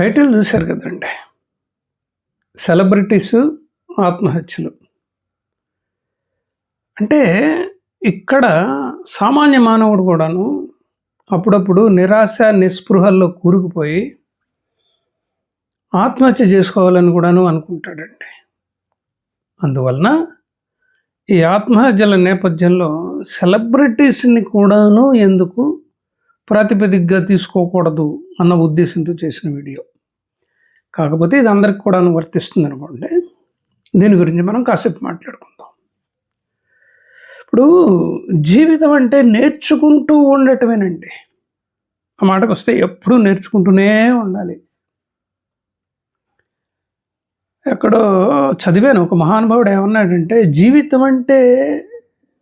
Title చూశారు కదండి. Celebrities ఆత్మహత్యలు. అంటే ఇక్కడ సామాన్య మానవుడు కూడాను అప్పుడప్పుడు నిరాశ నిస్పృహల్లో కూరుకుపోయి ఆత్మహత్య చేసుకోవాలని కూడాను అనుకుంటాడండి. అందువలన ఈ ఆత్మహత్యల నేపథ్యంలో సెలబ్రిటీస్ని కూడాను ఎందుకు ప్రాతిపదికగా తీసుకోకూడదు అన్న ఉద్దేశంతో చేసిన వీడియో. కాకపోతే ఇది అందరికి కూడా వర్తిస్తుంది అనుకోండి దీని గురించి మనం కాసేపు మాట్లాడుకుందాం. ఇప్పుడు జీవితం అంటే నేర్చుకుంటూ ఉండటమేనండి. ఆ మాటకు వస్తే ఎప్పుడూ నేర్చుకుంటూనే ఉండాలి. ఎక్కడో చదివాను ఒక మహానుభావుడు ఏమన్నాడంటే జీవితం అంటే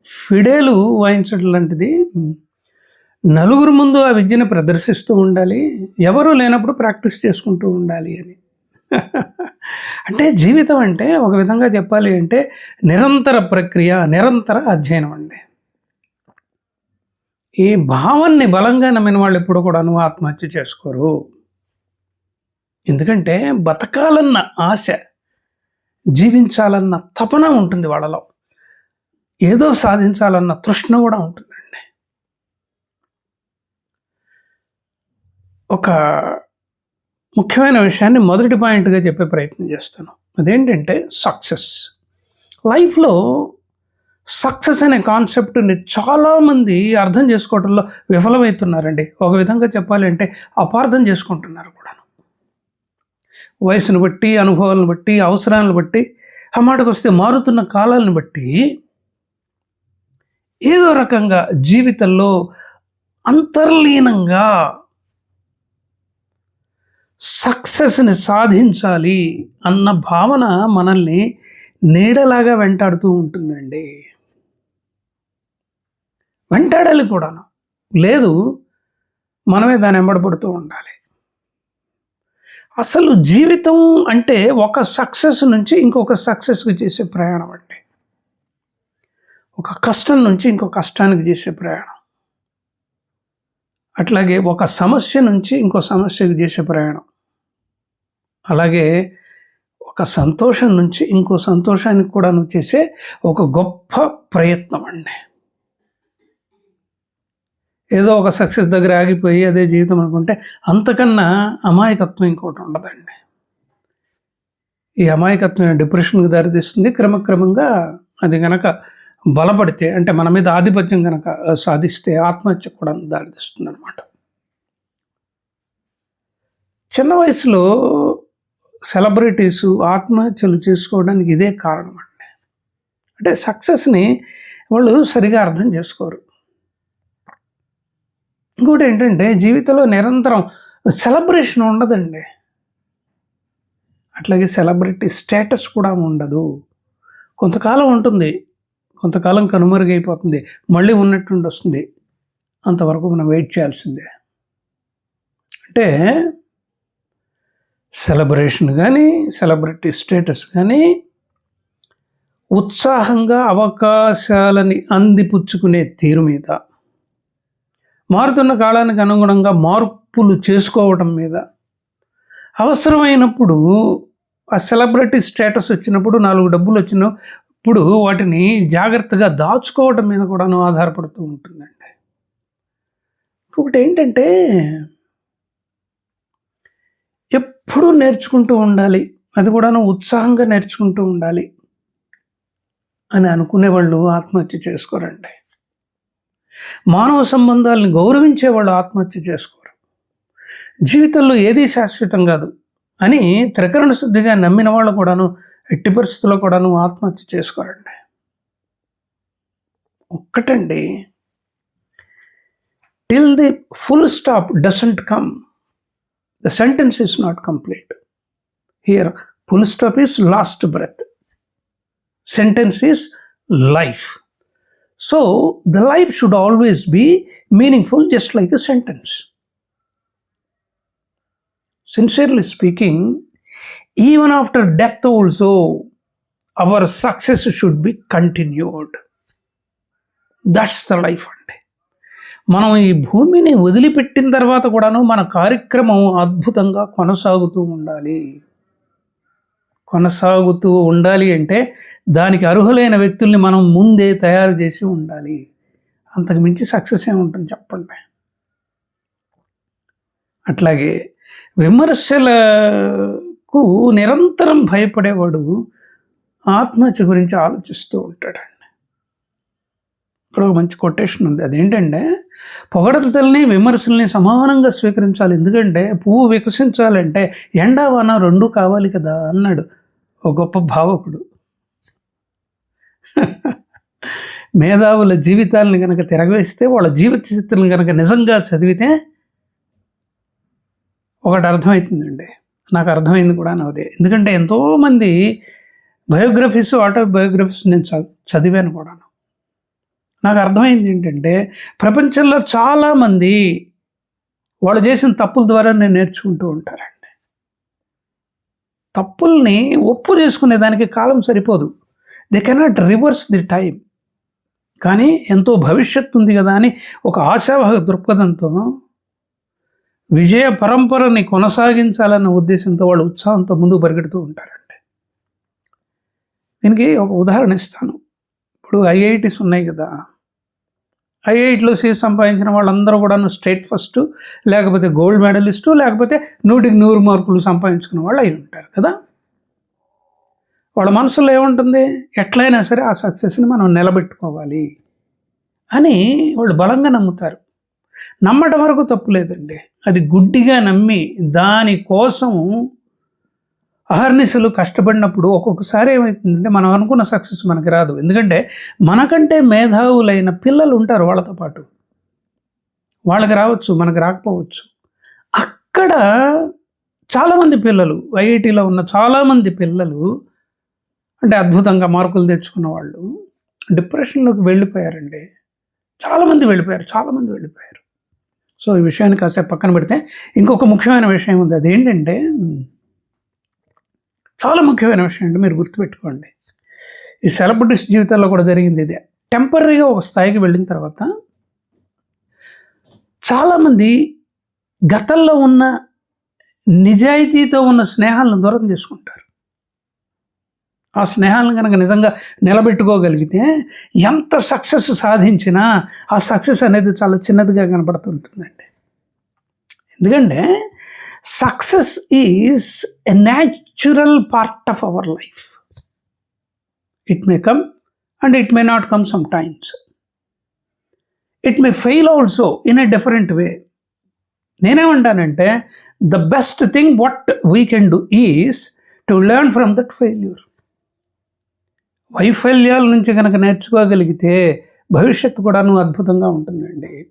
ఫిడేలు వాయించడం లాంటిది. నలుగురు ముందు ఆ విద్యను ప్రదర్శిస్తూ ఉండాలి ఎవరు లేనప్పుడు ప్రాక్టీస్ చేసుకుంటూ ఉండాలి అని. అంటే జీవితం అంటే ఒక విధంగా చెప్పాలి అంటే నిరంతర ప్రక్రియ నిరంతర అధ్యయనం అండి. ఈ భావాన్ని బలంగా నమ్మిన వాళ్ళు ఎప్పుడు కూడాను ఆత్మహత్య చేసుకోరు. ఎందుకంటే బతకాలన్న ఆశ జీవించాలన్న తపన ఉంటుంది వాళ్ళలో. ఏదో సాధించాలన్న తృష్ణ కూడా ఉంటుంది. ఒక ముఖ్యమైన విషయాన్ని మొదటి పాయింట్గా చెప్పే ప్రయత్నం చేస్తాను. అదేంటంటే సక్సెస్. లైఫ్లో సక్సెస్ అనే కాన్సెప్ట్ని చాలామంది అర్థం చేసుకోవడంలో విఫలమవుతున్నారండి. ఒక విధంగా చెప్పాలి అంటే అపార్థం చేసుకుంటున్నారు కూడా వయసును బట్టి అనుభవాలను బట్టి అవసరాలను బట్టి ఆ మాటకు వస్తే మారుతున్న కాలాలను బట్టి ఏదో రకంగా జీవితంలో అంతర్లీనంగా సక్సెస్ని సాధించాలి అన్న భావన మనల్ని నీడలాగా వెంటాడుతూ ఉంటుందండి. వెంటాడాలి కూడాను. లేదు మనమే దాన్ని వెంబడపడుతూ ఉండాలి. అసలు జీవితం అంటే ఒక సక్సెస్ నుంచి ఇంకొక సక్సెస్కి చేసే ప్రయాణం అండి. ఒక కష్టం నుంచి ఇంకో కష్టానికి చేసే ప్రయాణం. అట్లాగే ఒక సమస్య నుంచి ఇంకో సమస్యకు చేసే ప్రయాణం. అలాగే ఒక సంతోషం నుంచి ఇంకో సంతోషానికి కూడా నువ్వు చేసే ఒక గొప్ప ప్రయత్నం అండి. ఏదో ఒక సక్సెస్ దగ్గర ఆగిపోయి అదే జీవితం అనుకుంటే అంతకన్నా అమాయకత్వం ఇంకోటి ఉండదండి. ఈ అమాయకత్వం డిప్రెషన్కి దారితీస్తుంది. క్రమక్రమంగా అది కనుక బలపడితే అంటే మన మీద ఆధిపత్యం కనుక సాధిస్తే ఆత్మహత్య కూడా దారితీస్తుంది అనమాట చిన్న వయసులో సెలబ్రిటీస్ ఆత్మహత్యలు చేసుకోవడానికి ఇదే కారణం అండి. అంటే సక్సెస్ని వాళ్ళు సరిగా అర్థం చేసుకోరు. ఇంకోటి ఏంటంటే జీవితంలో నిరంతరం సెలబ్రేషన్ ఉండదండి. అట్లాగే సెలబ్రిటీ స్టేటస్ కూడా ఉండదు. కొంతకాలం ఉంటుంది. కొంతకాలం కనుమరుగైపోతుంది. మళ్ళీ ఉన్నట్టుండి వస్తుంది అంతవరకు మనం వెయిట్ చేయాల్సిందే. అంటే సెలబ్రేషన్ కానీ సెలబ్రిటీ స్టేటస్ కానీ ఉత్సాహంగా అవకాశాలని అందిపుచ్చుకునే తీరు మీద మారుతున్న కాలానికి అనుగుణంగా మార్పులు చేసుకోవటం మీద అవసరమైనప్పుడు ఆ సెలబ్రిటీ స్టేటస్ వచ్చినప్పుడు నాలుగు డబ్బులు వచ్చినప్పుడు వాటిని జాగ్రత్తగా దాచుకోవటం మీద కూడాను ఆధారపడుతూ ఉంటుందండి. ఇంకొకటి ఏంటంటే ఎప్పుడూ నేర్చుకుంటూ ఉండాలి. అది కూడాను ఉత్సాహంగా నేర్చుకుంటూ ఉండాలి అని అనుకునే వాళ్ళు ఆత్మహత్య చేసుకోరండి. మానవ సంబంధాలను గౌరవించే వాళ్ళు ఆత్మహత్య చేసుకోరు. జీవితంలో ఏదీ శాశ్వతం కాదు అని త్రికరణ శుద్ధిగా నమ్మిన వాళ్ళు కూడాను ఎట్టి పరిస్థితుల్లో కూడాను ఆత్మహత్య చేసుకోరండి. ఒక్కటండి. Till the full stop doesn't come. The sentence is not complete. Here, full stop is last breath. Sentence is life. So, the life should always be meaningful, just like a sentence. Sincerely speaking, even after death, also, our success should be continued. That's the life one day. మనం ఈ భూమిని వదిలిపెట్టిన తర్వాత కూడాను మన కార్యక్రమం అద్భుతంగా కొనసాగుతూ ఉండాలి. కొనసాగుతూ ఉండాలి అంటే దానికి అర్హులైన వ్యక్తుల్ని మనం ముందే తయారు చేసి ఉండాలి. అంతకు మించి సక్సెస్ ఏముంటుంది చెప్పండి. అట్లాగే విమర్శలకు నిరంతరం భయపడేవాడు ఆత్మహత్య గురించి ఆలోచిస్తూ ఉంటాడు. ఇక్కడ ఒక మంచి కొటేషన్ ఉంది. అదేంటంటే పొగడతల్ని విమర్శల్ని సమానంగా స్వీకరించాలి. ఎందుకంటే పువ్వు వికసించాలంటే ఎండ వాన రెండు కావాలి కదా అన్నాడు ఒక గొప్ప భావకుడు. మేధావుల జీవితాలను కనుక తిరగవేస్తే వాళ్ళ జీవిత చిత్రం కనుక నిజంగా చదివితే ఒకటి అర్థమవుతుందండి. నాకు అర్థమైంది కూడా అదే ఎందుకంటే ఎంతోమంది బయోగ్రఫీస్ ఆటోబయోగ్రఫీస్ నేను చదివాను కూడాను. నాకు అర్థమైంది ఏంటంటే ప్రపంచంలో చాలామంది వాళ్ళు చేసిన తప్పుల ద్వారా నేను నేర్చుకుంటూ ఉంటారండి. తప్పుల్ని ఒప్పు చేసుకునే దానికి కాలం సరిపోదు. They cannot reverse the time కానీ ఎంతో భవిష్యత్తు ఉంది కదా అని ఒక ఆశావహ దృక్పథంతో విజయ పరంపరని కొనసాగించాలన్న ఉద్దేశంతో వాళ్ళు ఉత్సాహంతో ముందుకు పరిగెడుతూ ఉంటారండి. దీనికి ఒక ఉదాహరణ ఇస్తాను. ఇప్పుడు ఐఐటీస్ ఉన్నాయి కదా. ఐఐటిలో సీట్ సంపాదించిన వాళ్ళందరూ కూడా స్టేట్ ఫస్ట్ లేకపోతే గోల్డ్ మెడలిస్టు లేకపోతే నూటికి నూరు మార్కులు సంపాదించుకున్న వాళ్ళు అయి ఉంటారు కదా. వాళ్ళ మనసులో ఏముంటుంది? ఎట్లయినా సరే ఆ సక్సెస్ని మనం నిలబెట్టుకోవాలి అని వాళ్ళు బలంగా నమ్ముతారు. నమ్మటం వరకు తప్పు లేదండి అది గుడ్డిగా నమ్మి దానికోసం అహర్నిశలు కష్టపడినప్పుడు ఒక్కొక్కసారి ఏమవుతుందంటే మనం అనుకున్న సక్సెస్ మనకి రాదు. ఎందుకంటే మనకంటే మేధావులైన పిల్లలు ఉంటారు వాళ్ళతో పాటు. వాళ్ళకి రావచ్చు మనకు రాకపోవచ్చు. అక్కడ చాలామంది పిల్లలు ఐఐటిలో ఉన్న చాలామంది పిల్లలు అంటే అద్భుతంగా మార్కులు తెచ్చుకున్న వాళ్ళు డిప్రెషన్లోకి వెళ్ళిపోయారండి. చాలామంది వెళ్ళిపోయారు చాలామంది వెళ్ళిపోయారు. సో ఈ విషయాన్ని కాసేపు పక్కన పెడితే ఇంకొక ముఖ్యమైన విషయం ఉంది. అదేంటంటే చాలా ముఖ్యమైన విషయం అండి మీరు గుర్తుపెట్టుకోండి. ఈ సెలబ్రిటీస్ జీవితాల్లో కూడా జరిగింది ఇదే. టెంపరీగా ఒక స్థాయికి వెళ్ళిన తర్వాత చాలామంది గతంలో ఉన్న నిజాయితీతో ఉన్న స్నేహాలను దూరం చేసుకుంటారు. ఆ స్నేహాలను కనుక నిజంగా నిలబెట్టుకోగలిగితే ఎంత సక్సెస్ సాధించినా ఆ సక్సెస్ అనేది చాలా చిన్నదిగా కనబడుతుంటుందండి ఎందుకంటే success is a natural part of our life it may come and it may not come some times it may fail also in a different way నేనేమంటానంటే the best thing what we can do is to learn from that failure వైఫల్యాల నుంచి కనుక నేర్చుకోగలిగితే భవిష్యత్తు కూడాను అద్భుతంగా ఉంటుందండి.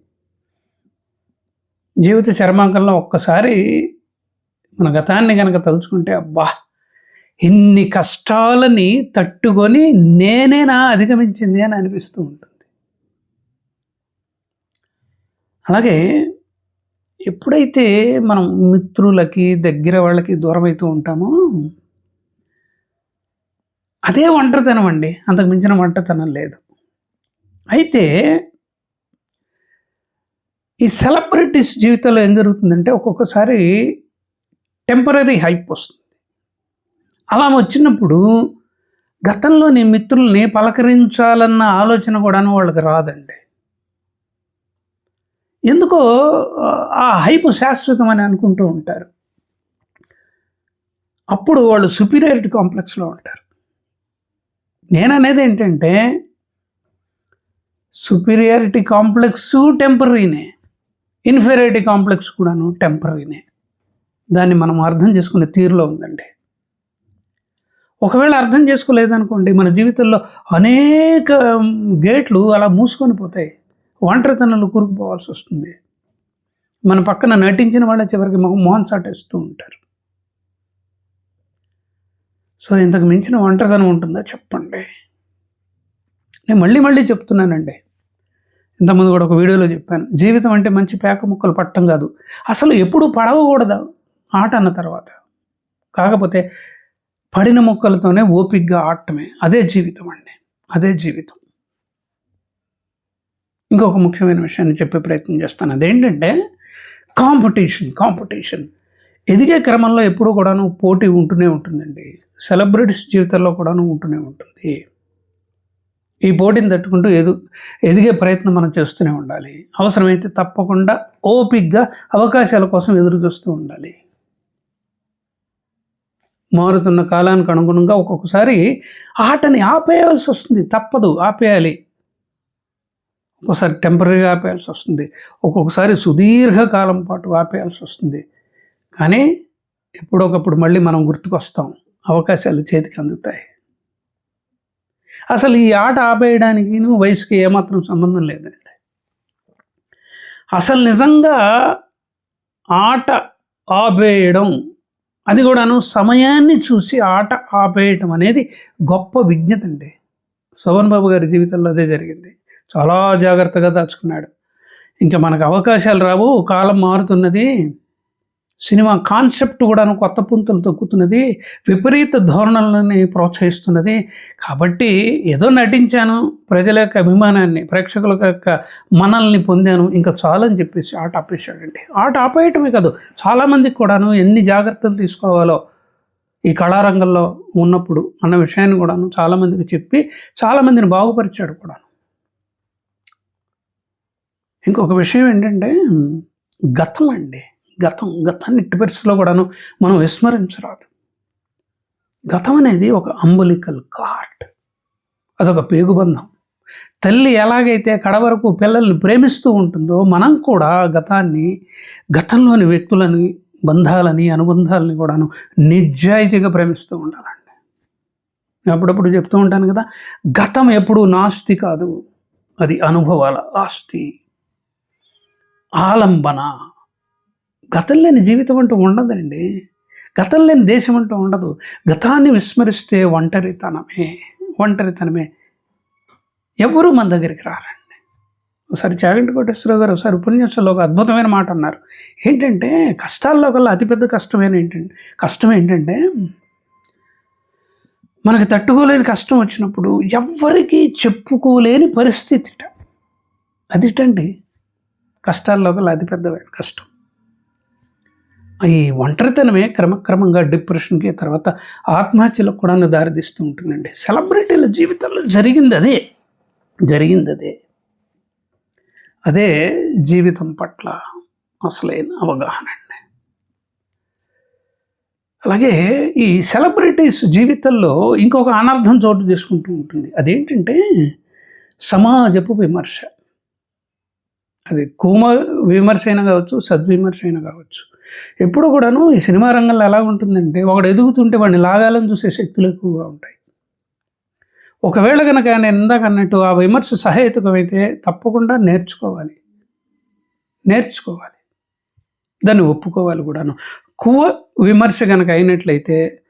జీవిత చర్మాంకంలో ఒక్కసారి మన గతాన్ని కనుక తలుచుకుంటే అబ్బా! ఇన్ని కష్టాలని తట్టుకొని నేనేనా అధిగమించింది అని అనిపిస్తూ ఉంటుంది. అలాగే ఎప్పుడైతే మనం మిత్రులకి దగ్గర వాళ్ళకి దూరమవుతూ ఉంటామో అదే ఒంటరితనం అండి. అంతకు మించిన ఒంటరితనం లేదు. అయితే ఈ సెలబ్రిటీస్ జీవితంలో ఏం జరుగుతుందంటే ఒక్కొక్కసారి టెంపరీ హైప్ వస్తుంది. అలా వచ్చినప్పుడు గతంలో నీ మిత్రుల్ని పలకరించాలన్న ఆలోచన కూడాను వాళ్ళకి రాదండి. ఎందుకో ఆ హైప్ శాశ్వతమని అనుకుంటూ ఉంటారు. అప్పుడు వాళ్ళు సుపీరియారిటీ కాంప్లెక్స్లో ఉంటారు. నేను అనేది ఏంటంటే సుపీరియారిటీ కాంప్లెక్స్ టెంపరీనే. ఇన్ఫీరియారిటీ కాంప్లెక్స్ కూడాను టెంపరీనే. దాన్ని మనం అర్థం చేసుకునే తీరులో ఉందండి. ఒకవేళ అర్థం చేసుకోలేదనుకోండి మన జీవితంలో అనేక గేట్లు అలా మూసుకొని పోతాయి. ఒంటరితనంలో కూరుకుపోవాల్సి వస్తుంది. మన పక్కన నటించిన వాళ్ళ చివరికి మొహం చాటేస్తూ ఉంటారు. సో ఇంతకు మించిన ఒంటరితనం ఉంటుందా చెప్పండి. నేను మళ్ళీ మళ్ళీ చెప్తున్నానండి. ఇంతకుముందు కూడా ఒక వీడియోలో చెప్పాను జీవితం అంటే మంచి పేక ముక్కలు పట్టడం కాదు. అసలు ఎప్పుడు పడవకూడదు. ఆట అన్న తర్వాత. కాకపోతే పడిన ముక్కలతోనే ఓపిగ్గా ఆడటమే. అదే జీవితం అండి. అదే జీవితం. ఇంకొక ముఖ్యమైన విషయాన్ని చెప్పే ప్రయత్నం చేస్తాను. అదేంటంటే కాంపిటీషన్ కాంపిటీషన్. ఎదిగే క్రమంలో ఎప్పుడూ కూడాను పోటీ ఉంటూనే ఉంటుందండి. సెలబ్రిటీస్ జీవితంలో కూడాను ఉంటూనే ఉంటుంది. ఈ పోటీని తట్టుకుంటూ ఎదు ఎదిగే ప్రయత్నం మనం చేస్తూనే ఉండాలి. అవసరమైతే తప్పకుండా ఓపిక్గా అవకాశాల కోసం ఎదురు చూస్తూ ఉండాలి. మారుతున్న కాలానికి అనుగుణంగా ఒక్కొక్కసారి ఆటని ఆపేయాల్సి వస్తుంది. తప్పదు ఆపేయాలి. ఒక్కోసారి టెంపరీగా ఆపేయాల్సి వస్తుంది. ఒక్కొక్కసారి సుదీర్ఘకాలం పాటు ఆపేయాల్సి వస్తుంది. కానీ ఎప్పుడొకప్పుడు మళ్ళీ మనం గుర్తుకొస్తాం. అవకాశాలు చేతికి అందుతాయి. అసలు ఈ ఆట ఆపేయడానికి వయసుకి ఏమాత్రం సంబంధం లేదండి. అసలు నిజంగా ఆట ఆపేయడం అది కూడాను సమయాన్ని చూసి ఆట ఆపేయటం అనేది గొప్ప విజ్ఞత అండి. శోభన్ బాబు గారి జీవితంలో అదే జరిగింది. చాలా జాగ్రత్తగా దాచుకున్నాడు. ఇంకా మనకు అవకాశాలు రావు. కాలం మారుతున్నది. సినిమా కాన్సెప్ట్ కూడాను కొత్త పుంతలు తొక్కుతున్నది విపరీత ధోరణులని ప్రోత్సహిస్తున్నది. కాబట్టి ఏదో నటించాను ప్రజల యొక్క అభిమానాన్ని ప్రేక్షకుల యొక్క మనల్ని పొందాను ఇంకా చాలని చెప్పేసి ఆట ఆపేశాడండి. ఆట ఆపేయటమే కాదు చాలామందికి కూడాను ఎన్ని జాగ్రత్తలు తీసుకోవాలో ఈ కళారంగంలో ఉన్నప్పుడు అన్న విషయాన్ని కూడాను చాలామందికి చెప్పి చాలామందిని బాగుపరిచాడు కూడాను. ఇంకొక విషయం ఏంటంటే గతం అండి. గతం గతాన్ని ఎట్టి పరిస్థితుల్లో కూడాను మనం విస్మరించరాదు. గతం అనేది ఒక అంబులికల్ కార్ట్ అదొక పేగుబంధం. తల్లి ఎలాగైతే కడవరకు పిల్లల్ని ప్రేమిస్తూ ఉంటుందో మనం కూడా గతాన్ని గతంలోని వ్యక్తులని బంధాలని అనుబంధాలని కూడాను నిజాయితీగా ప్రేమిస్తూ ఉండాలండి. అప్పుడప్పుడు చెప్తూ ఉంటాను కదా గతం ఎప్పుడు నాస్తి కాదు. అది అనుభవాల ఆస్తి. ఆలంబన. గతం లేని జీవితం అంటూ ఉండదండి. గతం లేని దేశం అంటూ ఉండదు. గతాన్ని విస్మరిస్తే ఒంటరితనమే ఒంటరితనమే. ఎవరు మన దగ్గరికి రారండి? ఒకసారి చాగంటి కోటేశ్వరరావు గారు ఒకసారి ఉపన్యాసంలో ఒక అద్భుతమైన మాట అన్నారు. ఏంటంటే కష్టాల్లో కల్లా అతిపెద్ద కష్టమైన ఏంటంటే కష్టం ఏంటంటే మనకి తట్టుకోలేని కష్టం వచ్చినప్పుడు ఎవ్వరికీ చెప్పుకోలేని పరిస్థితి అదిటండి కష్టాల్లో కల్లా అతిపెద్దమైన కష్టం. ఈ ఒంటరితనమే క్రమక్రమంగా డిప్రెషన్కి తర్వాత ఆత్మహత్యలకు కూడా దారితీస్తూ ఉంటుందండి. సెలబ్రిటీల జీవితంలో జరిగింది అదే. జరిగింది అదే. అదే జీవితం పట్ల అసలైన అవగాహన అండి. అలాగే ఈ సెలబ్రిటీస్ జీవితంలో ఇంకొక అనర్థం చోటు చేసుకుంటూ ఉంటుంది. అదేంటంటే సమాజపు విమర్శ. అది కూమ విమర్శ అయినా కావచ్చు సద్విమర్శ అయినా కావచ్చు. ఎప్పుడు కూడాను ఈ సినిమా రంగంలో ఎలా ఉంటుందంటే ఒకడు ఎదుగుతుంటే వాడిని లాగాలని చూసే శక్తులు ఎక్కువగా ఉంటాయి. ఒకవేళ కనుక నేను ఇందాక అన్నట్టు ఆ విమర్శ సహేతుకమైతే తప్పకుండా నేర్చుకోవాలి. నేర్చుకోవాలి. దాన్ని ఒప్పుకోవాలి కూడాను. కువ విమర్శ కనుక అయినట్లయితే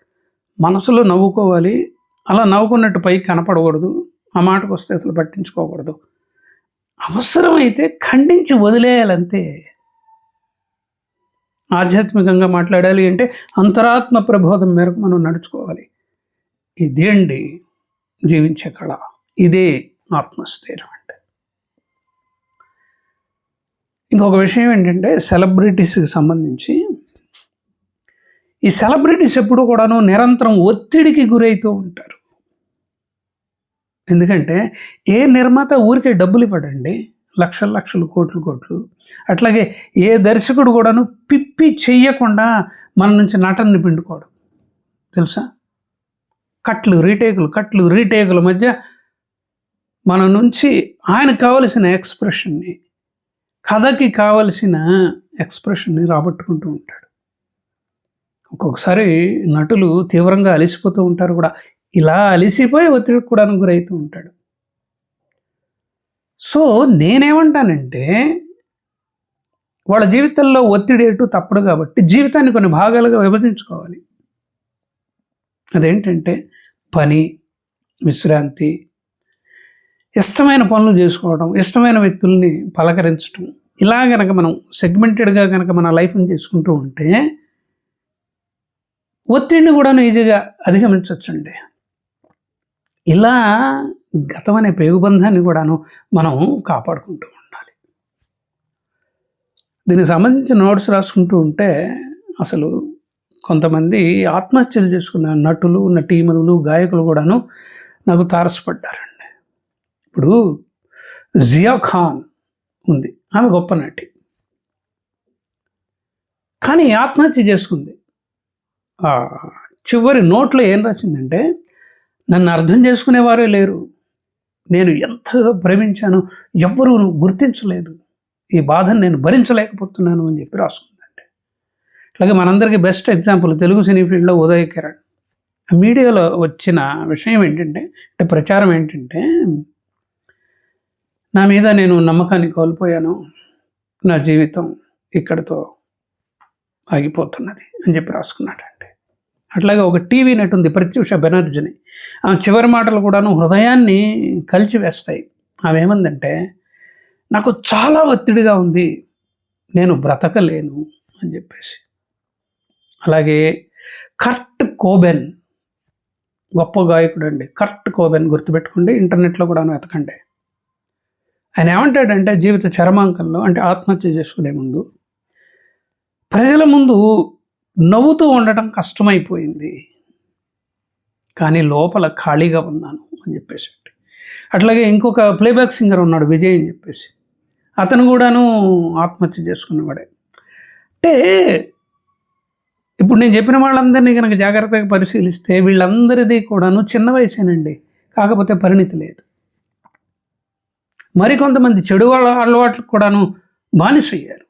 మనసులో నవ్వుకోవాలి. అలా నవ్వుకున్నట్టు పైకి కనపడకూడదు. ఆ మాటకు వస్తే అసలు పట్టించుకోకూడదు. అవసరమైతే ఖండించి వదిలేయాలంతే. ఆధ్యాత్మికంగా మాట్లాడాలి అంటే అంతరాత్మ ప్రబోధం మేరకు మనం నడుచుకోవాలి. ఇదే అండి జీవించే కళ. ఇదే ఆత్మస్థైర్యం అంటే ఇంకొక విషయం ఏంటంటే సెలబ్రిటీస్కి సంబంధించి ఈ సెలబ్రిటీస్ ఎప్పుడు కూడాను నిరంతరం ఒత్తిడికి గురవుతూ ఉంటారు. ఎందుకంటే ఏ నిర్మాత ఊరికే డబ్బులు ఇవ్వడండి లక్షల లక్షలు కోట్లు కోట్లు. అట్లాగే ఏ దర్శకుడు కూడాను పిప్పి చెయ్యకుండా మన నుంచి నటనని పిండుకోవడం. తెలుసా? కట్లు రీటేకులు కట్లు రీటేకుల మధ్య మన నుంచి ఆయనకు కావలసిన ఎక్స్ప్రెషన్ని కథకి కావలసిన ఎక్స్ప్రెషన్ని రాబట్టుకుంటూ ఉంటాడు. ఒక్కొక్కసారి నటులు తీవ్రంగా అలిసిపోతూ ఉంటారు కూడా. ఇలా అలిసిపోయి ఒత్తిడి కూడా గురవుతూ ఉంటాడు. సో నేనేమంటానంటే వాళ్ళ జీవితంలో ఒత్తిడి ఎటు తప్పడు కాబట్టి జీవితాన్ని కొన్ని భాగాలుగా విభజించుకోవాలి. అదేంటంటే పని విశ్రాంతి ఇష్టమైన పనులు చేసుకోవడం ఇష్టమైన వ్యక్తుల్ని పలకరించడం ఇలా కనుక మనం సెగ్మెంటెడ్గా కనుక మన లైఫ్ని చేసుకుంటూ ఉంటే ఒత్తిడిని కూడా ఈజీగా అధిగమించవచ్చండి ఇలా గతం అనే పేగుబంధాన్ని కూడాను మనం కాపాడుకుంటూ ఉండాలి. దీనికి సంబంధించిన నోట్స్ రాసుకుంటూ ఉంటే అసలు కొంతమంది ఆత్మహత్యలు చేసుకున్న నటులు నటీమణులు గాయకులు కూడాను నాకు తారసపడ్డారండి. ఇప్పుడు జియా ఖాన్ ఉంది. ఆమె గొప్ప నటి. కానీ ఆత్మహత్య చేసుకుంది. చివరి నోట్లో ఏం రాసిందంటే నన్ను అర్థం చేసుకునేవారే లేరు. నేను ఎంతగా భ్రమించానో ఎవ్వరూ గుర్తించలేదు. ఈ బాధను నేను భరించలేకపోతున్నాను అని చెప్పి రాసుకుందండి. అలాగే మనందరికీ బెస్ట్ ఎగ్జాంపుల్ తెలుగు సినీ ఫీల్డ్లో ఉదయ కిరణ్. మీడియాలో వచ్చిన విషయం ఏంటంటే అంటే ప్రచారం ఏంటంటే నా మీద నేను నమ్మకాన్ని కోల్పోయాను. నా జీవితం ఇక్కడితో ఆగిపోతున్నది అని చెప్పి రాసుకున్నాడు అట్లాగే ఒక టీవీ నటు ఉంది ప్రత్యూష బెనర్జీని. ఆమె చివరి మాటలు కూడాను హృదయాన్ని కలిచివేస్తాయి. ఆమె ఏమందంటే నాకు చాలా ఒత్తిడిగా ఉంది. నేను బ్రతకలేను. అని చెప్పేసి. అలాగే కర్ట్ కోబెన్ గొప్ప గాయకుడు అండి కర్ట్ కోబెన్ గుర్తుపెట్టుకోండి ఇంటర్నెట్లో కూడా వెతకండి. ఆయన ఏమంటాడంటే జీవిత చరమాంకంలో అంటే ఆత్మహత్య చేసుకునే ముందు ప్రజల ముందు నవ్వుతూ ఉండటం కష్టమైపోయింది. కానీ లోపల ఖాళీగా ఉన్నాను అని చెప్పేసి. అట్లాగే ఇంకొక ప్లేబ్యాక్ సింగర్ ఉన్నాడు విజయ్ అని చెప్పేసి. అతను కూడాను ఆత్మహత్య చేసుకున్నవాడే. అంటే ఇప్పుడు నేను చెప్పిన వాళ్ళందరినీ కనుక జాగ్రత్తగా పరిశీలిస్తే వీళ్ళందరిది కూడాను చిన్న వయసేనండి. కాకపోతే పరిణితి లేదు. మరికొంతమంది చెడు వాళ్ళ అలవాట్లు కూడాను బానిసయ్యారు.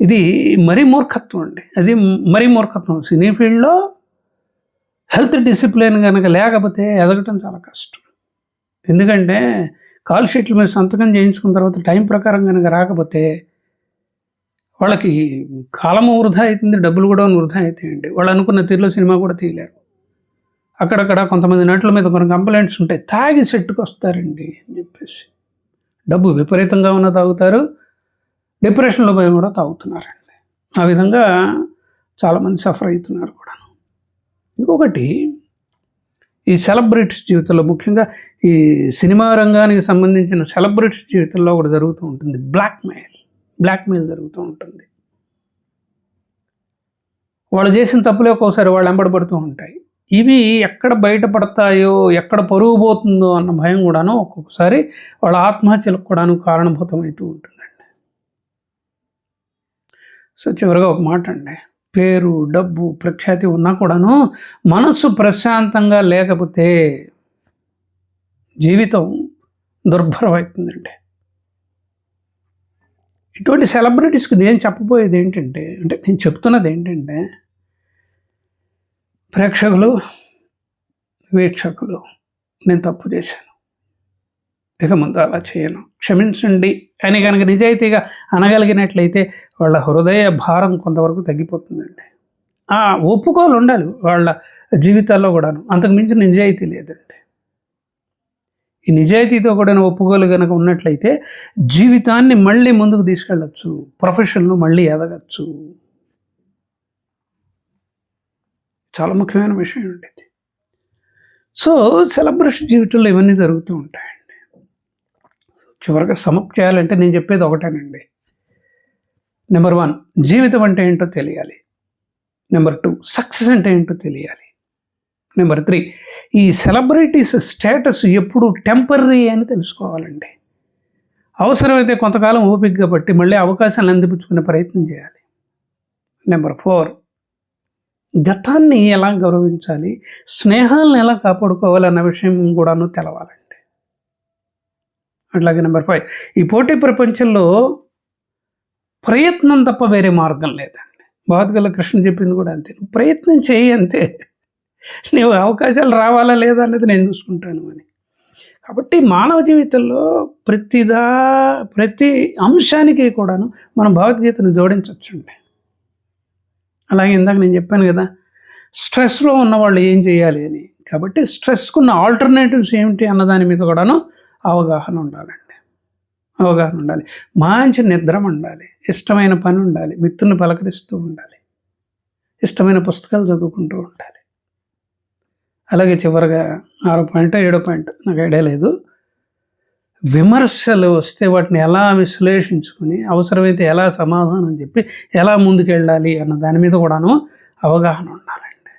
ఇది మరీ మూర్ఖత్వం అండి. అది మరీ మూర్ఖత్వం. సినీ ఫీల్డ్లో హెల్త్ డిసిప్లిన్ కనుక లేకపోతే ఎదగటం చాలా కష్టం. ఎందుకంటే కాల్ షీట్ల మీద సంతకం చేయించుకున్న తర్వాత టైం ప్రకారం కనుక రాకపోతే వాళ్ళకి కాలము వృధా అవుతుంది డబ్బులు కూడా వృధా అవుతాయండి. వాళ్ళు అనుకున్న తీరులో సినిమా కూడా తీయలేరు. అక్కడక్కడ కొంతమంది నటుల మీద కొన్ని కంప్లైంట్స్ ఉంటాయి. తాగి సెట్టుకు వస్తారండి అని చెప్పేసి. డబ్బు విపరీతంగా ఉన్న తాగుతారు. డిప్రెషన్లో పోయి కూడా తాగుతున్నారండి. ఆ విధంగా చాలామంది సఫర్ అవుతున్నారు కూడా ఇంకొకటి ఈ సెలబ్రిటీస్ జీవితంలో ముఖ్యంగా ఈ సినిమా రంగానికి సంబంధించిన సెలబ్రిటీస్ జీవితంలో కూడా జరుగుతూ ఉంటుంది. బ్లాక్మెయిల్ బ్లాక్మెయిల్ జరుగుతూ ఉంటుంది. వాళ్ళు చేసిన తప్పులే ఒక్కోసారి వాళ్ళు వెంబడబడుతూ ఉంటాయి. ఇవి ఎక్కడ బయటపడతాయో ఎక్కడ పరుగు పోతుందో అన్న భయం కూడాను ఒక్కొక్కసారి వాళ్ళ ఆత్మహత్యలకు కూడాను కారణభూతమవుతూ ఉంటుంది. సో చివరిగా ఒక మాట అండి. పేరు డబ్బు ప్రఖ్యాతి ఉన్నా కూడాను మనస్సు ప్రశాంతంగా లేకపోతే జీవితం దుర్భరమవుతుందండి. ఇటువంటి సెలబ్రిటీస్కి నేను చెప్పబోయేది ఏంటంటే అంటే నేను చెప్తున్నది ఏంటంటే ప్రేక్షకులు వీక్షకులు నేను తప్పు చేశాను. ఇక ముందు అలా చేయను. క్షమించండి. అని కనుక నిజాయితీగా అనగలిగినట్లయితే వాళ్ళ హృదయ భారం కొంతవరకు తగ్గిపోతుందండి. ఆ ఒప్పుకోలు ఉండాలి వాళ్ళ జీవితాల్లో కూడాను. అంతకు మించిన నిజాయితీ లేదండి. ఈ నిజాయితీతో కూడా ఒప్పుకోలు కనుక ఉన్నట్లయితే జీవితాన్ని మళ్ళీ ముందుకు తీసుకెళ్ళచ్చు. ప్రొఫెషన్లో మళ్ళీ ఎదగచ్చు. చాలా ముఖ్యమైన విషయం ఉండేది సో సెలబ్రేషన్ జీవితంలో ఇవన్నీ జరుగుతూ ఉంటాయి చివరిగా సమప్ చేయాలంటే నేను చెప్పేది ఒకటేనండి. నెంబర్ వన్ జీవితం అంటే ఏంటో తెలియాలి. నెంబర్ టూ సక్సెస్ అంటే ఏంటో తెలియాలి. నెంబర్ త్రీ ఈ సెలబ్రిటీస్ స్టేటస్ ఎప్పుడు టెంపరీ అని తెలుసుకోవాలండి. అవసరమైతే కొంతకాలం ఓపికగా బట్టి మళ్ళీ అవకాశాలు అందిపుచ్చుకునే ప్రయత్నం చేయాలి. నెంబర్ ఫోర్ గతాన్ని ఎలా గౌరవించాలి? స్నేహాలను ఎలా కాపాడుకోవాలి అన్న విషయం కూడాను తెలవాలండి. అట్లాగే నెంబర్ ఫైవ్. ఈ పోటీ ప్రపంచంలో ప్రయత్నం తప్ప వేరే మార్గం లేదండి. బాధగల కృష్ణ చెప్పింది కూడా అంతే. నువ్వు ప్రయత్నం చేయి అంతే. నీవు అవకాశాలు రావాలా లేదా అనేది నేను చూసుకుంటాను అని. కాబట్టి మానవ జీవితంలో ప్రతిదా ప్రతి అంశానికి కూడాను మనం భగవద్గీతను జోడించవచ్చండి. అలాగే ఇందాక నేను చెప్పాను కదా స్ట్రెస్లో ఉన్న వాళ్ళు ఏం చేయాలి అని. కాబట్టి స్ట్రెస్కున్న ఆల్టర్నేటివ్స్ ఏమిటి అన్న దాని మీద కూడాను అవగాహన ఉండాలండి. అవగాహన ఉండాలి. మంచి నిద్ర ఉండాలి. ఇష్టమైన పని ఉండాలి. మిత్రుని పలకరిస్తూ ఉండాలి. ఇష్టమైన పుస్తకాలు చదువుకుంటూ ఉండాలి. అలాగే చివరిగా ఆరో పాయింట్ ఏడో పాయింట్ నాకు ఐడియా లేదు. విమర్శలు వస్తే వాటిని ఎలా విశ్లేషించుకొని అవసరమైతే ఎలా సమాధానం చెప్పి ఎలా ముందుకెళ్ళాలి అన్న దాని మీద కూడాను అవగాహన ఉండాలండి.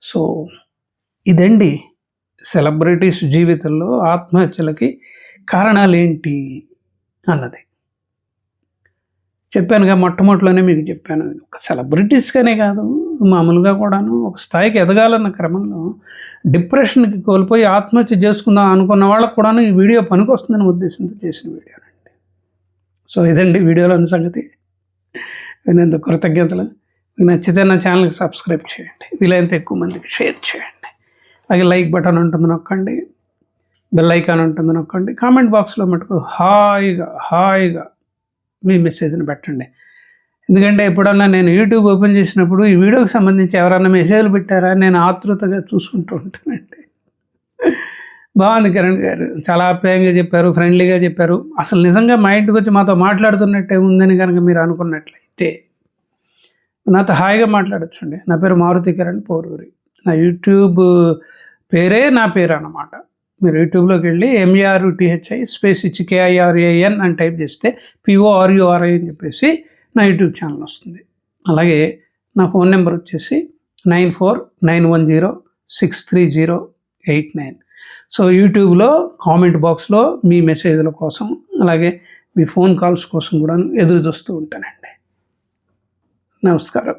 సో ఇదండి సెలబ్రిటీస్ జీవితంలో ఆత్మహత్యలకి కారణాలు ఏంటి అన్నది. చెప్పానుగా మొట్టమొదటిలోనే మీకు చెప్పాను ఒక సెలబ్రిటీస్గానే కాదు మామూలుగా కూడాను ఒక స్థాయికి ఎదగాలన్న క్రమంలో డిప్రెషన్కి కోల్పోయి ఆత్మహత్య చేసుకుందాం అనుకున్న వాళ్ళకు కూడాను ఈ వీడియో పనికొస్తుందని ఉద్దేశంతో చేసిన వీడియో అండి. సో ఇదండి వీడియోలోని సంగతి. వినేందుకు కృతజ్ఞతలు. మీకు నచ్చితే నా ఛానల్కి సబ్స్క్రైబ్ చేయండి. వీలైనంత ఎక్కువ మందికి షేర్ చేయండి. అలాగే లైక్ బటన్ ఉంటుంది నొక్కండి. బెల్ ఐకాన్ ఉంటుంది నొక్కండి. కామెంట్ బాక్స్లో మటుకు హాయిగా హాయిగా మీ మెసేజ్ని పెట్టండి. ఎందుకంటే ఎప్పుడన్నా నేను యూట్యూబ్ ఓపెన్ చేసినప్పుడు ఈ వీడియోకి సంబంధించి ఎవరన్నా మెసేజ్లు పెట్టారా నేను ఆతృతగా చూసుకుంటూ ఉంటానండి. బాగుంది కిరణ్ గారు. చాలా ఆప్యాయంగా చెప్పారు ఫ్రెండ్లీగా చెప్పారు. అసలు నిజంగా మా ఇంటికి వచ్చి మాతో మాట్లాడుతున్నట్టే ఉందని కనుక మీరు అనుకున్నట్లయితే నాతో హాయిగా మాట్లాడొచ్చండి. నా పేరు మారుతి కిరణ్ పోరూరి. నా యూట్యూబ్ పేరే నా పేరు అనమాట మీరు యూట్యూబ్లోకి వెళ్ళి M E R T H I space ఇచ్చి K I R A N అని టైప్ చేస్తే P O R U R I అని చెప్పేసి నా యూట్యూబ్ ఛానల్ వస్తుంది. అలాగే నా ఫోన్ నెంబర్ వచ్చేసి nine four nine one zero six three zero eight nine. So యూట్యూబ్లో కామెంట్ బాక్స్లో మీ మెసేజ్ల కోసం అలాగే మీ ఫోన్ కాల్స్ కోసం కూడా ఎదురు చూస్తూ ఉంటానండి. నమస్కారం.